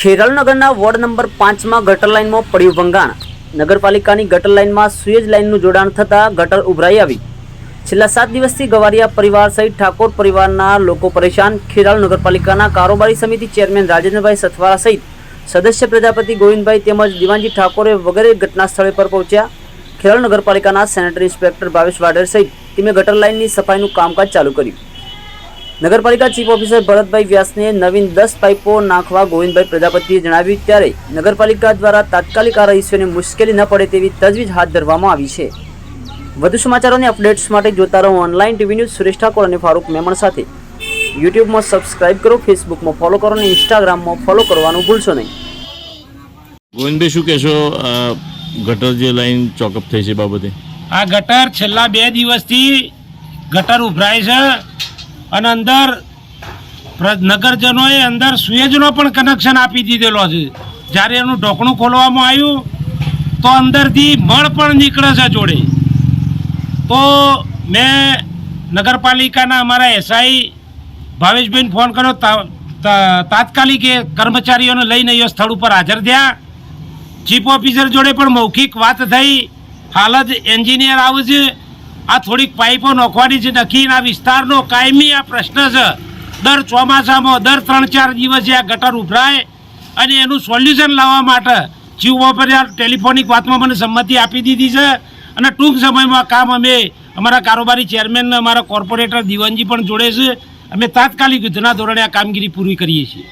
ખેરાલુનગરના ward number પાંચમાં ગટર લાઇનમાં પડ્યું ભંગાણ નગરપાલિકાની ગટર લાઇનમાં સુએજ લાઇનનું જોડાણ થતાં ગટર ઉભરાઈ આવી. છેલ્લા સાત દિવસથી ગવારિયા પરિવાર સહિત ઠાકોર પરિવારના લોકો પરેશાન. ખેરાલુ નગરપાલિકાના કારોબારી સમિતિ ચેરમેન રાજેન્દ્રભાઈ સથવારા સહિત સદસ્ય પ્રજાપતિ ગોવિંદભાઈ તેમજ દિવાનજી ઠાકોરે વગેરે ઘટના સ્થળે પર પહોંચ્યા. ખેરાલુ નગરપાલિકાના સેનેટરી ઇન્સ્પેક્ટર ભાવેશ વાડેર સહિત ટીમે ગટર લાઇનની સફાઈનું કામકાજ ચાલુ કર્યું. નગરપાલિકા ચીફ ઓફિસર ભરતભાઈ વ્યાસને નવીન દસ પાઇપો નાખવા ગોવિંદભાઈ પ્રજાપતિએ જણાવ્યું ત્યારે નગરપાલિકા દ્વારા તાત્કાલિક આ રહીશોને મુશ્કેલી ન પડે તેવી તજવીજ હાથ ધરવામાં આવી છે. વધુ સમાચારોને અપડેટ્સ માટે જોતા રહો online TV news Suresh Thakor અને ફારૂક મેમણ સાથે. યુટ્યુબમાં સબસ્ક્રાઇબ કરો ફેસબુકમાં ફોલો કરો અને ઇન્સ્ટાગ્રામમાં ફોલો કરવાનું ભૂલશો નહીં. ગોવિંદભાઈ શું કહેશો ગટર જે લાઈન ચોકઅપ થઈ છે બાબતે? આ ગટર છેલ્લા બે દિવસથી ગટર ઉભરાય છે. અને અંદર નગરજનોએ અંદર સુએજનો પણ કનેક્શન આપી દીધેલો છે. જ્યારે એનું ઢોકણું ખોલવામાં આવ્યું, તો અંદરથી મળ પણ નીકળે છે જોડે. તો મેં નગરપાલિકાના અમારા એસઆઈ ભાવેશભાઈને ફોન કર્યો તાત્કાલિક એ કર્મચારીઓને લઈને એ સ્થળ ઉપર હાજર થયા. ચીફ ઓફિસર જોડે પણ મૌખિક વાત થઈ. હાલ જ એન્જિનિયર આવે છે. આ થોડીક પાઇપો નોખવાની છે. નખીને આ વિસ્તારનો કાયમી આ પ્રશ્ન છે. દર ચોમાસામાં દર ત્રણ ચાર દિવસે આ ગટર ઉભરાય અને એનું સોલ્યુશન લાવવા માટે ચીફ ઓફિસર ટેલિફોનિક વાતમાં મને સંમતિ આપી દીધી છે અને ટૂંક સમયમાં કામ અમે અમારા કારોબારી ચેરમેન અમારા કોર્પોરેટર દિવાનજી પણ જોડે છે. અમે તાત્કાલિક યુદ્ધના ધોરણે આ કામગીરી પૂરી કરીએ છીએ.